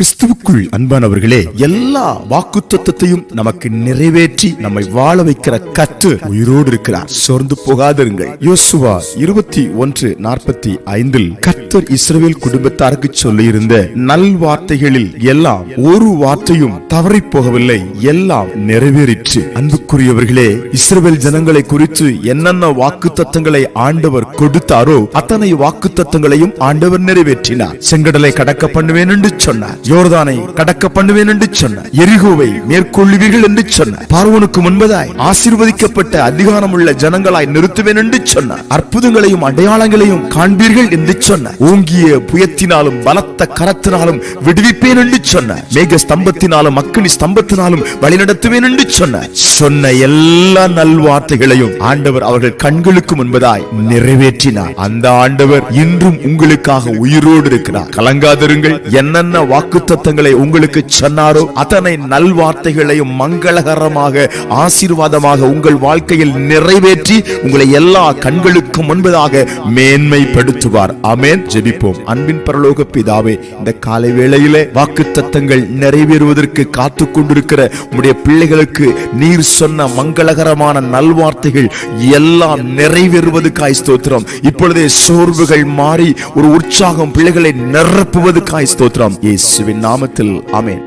கிறிஸ்துவுக்குள் அன்பானவர்களே எல்லா வாக்குத்தத்தத்தையும் நமக்கு நிறைவேற்றி நம்மை வாழ வைக்கிற கத்து உயிரோடு இருக்கிறார். சோர்ந்து போகாதிருங்கள். யோசுவா இருபத்தி ஒன்று நாற்பத்தி ஐந்தில் கத்தர் இஸ்ரவேல் குடும்பத்தாருக்கு சொல்லியிருந்த நல் வார்த்தைகளில் எல்லாம் ஒரு வார்த்தையும் தவறி போகவில்லை எல்லாம் நிறைவேறிற்று. அன்புக்குரியவர்களே இஸ்ரவேல் ஜனங்களை குறித்து என்னென்ன வாக்கு தத்தங்களை ஆண்டவர் கொடுத்தாரோ அத்தனை வாக்கு தத்தங்களையும் ஆண்டவர் நிறைவேற்றினார். செங்கடலை கடக்க பண்ணுவேன் என்று சொன்னார். யோர்தானை கடக்க பண்ணுவேன் என்று சொன்ன எரிகோவை மேற்கொள்ளுவீர்கள் என்று சொன்ன பார்வனுக்கு முன்பதாய் ஆசீர்வதிக்கப்பட்ட அதிகாரமுள்ள ஜனங்களாய் நிறுத்துவேன் என்று சொன்ன அற்புதங்களையும் அடையாளங்களையும் காண்பீர்கள் என்று சொன்ன ஓங்கிய புயத்தினாலும் பலத்த கரத்தினாலும் விடுவிப்பேன் என்று சொன்ன மேக ஸ்தம்பத்தினாலும் அக்கினி ஸ்தம்பத்தினாலும் வழிநடத்துவேன் என்று சொன்ன சொன்ன எல்லா நல்வார்த்தைகளையும் ஆண்டவர் அவர்கள் கண்களுக்கு முன்பதாய் நிறைவேற்றினார். அந்த ஆண்டவர் இன்றும் உங்களுக்காக உயிரோடு இருக்கிறார். கலங்காதிருங்கள். என்னென்ன வாக்கு வாக்குத்தத்தங்களை உங்களுக்கு சொன்னாரோ? அத்தனை நல்வார்த்தைகளையும் மங்களகரமாக ஆசீர்வாதமாக உங்கள் வாழ்க்கையில் நிறைவேற்றி உங்களை எல்லா கண்களுக்கும் முன்பதாக மேன்மைப்படுத்துவார். அமேன் ஜெபிப்போம். அன்பின் பரலோக பிதாவே இந்த காலை வேளையிலே வாக்குத்தத்தங்கள் நிறைவேறுவதற்கு காத்து கொண்டிருக்கிற உங்களுடைய பிள்ளைகளுக்கு நீர் சொன்ன மங்களகரமான நல்வார்த்தைகள் எல்லாம் நிறைவேறுவதற்காய் ஸ்தோத்திரம். இப்பொழுதே சோர்வுகள் மாறி ஒரு உற்சாகம் பிள்ளைகளை நிரப்புவதற்காய் ஸ்தோத்திரம். இயேசுவின் நாமத்தில் அமேன்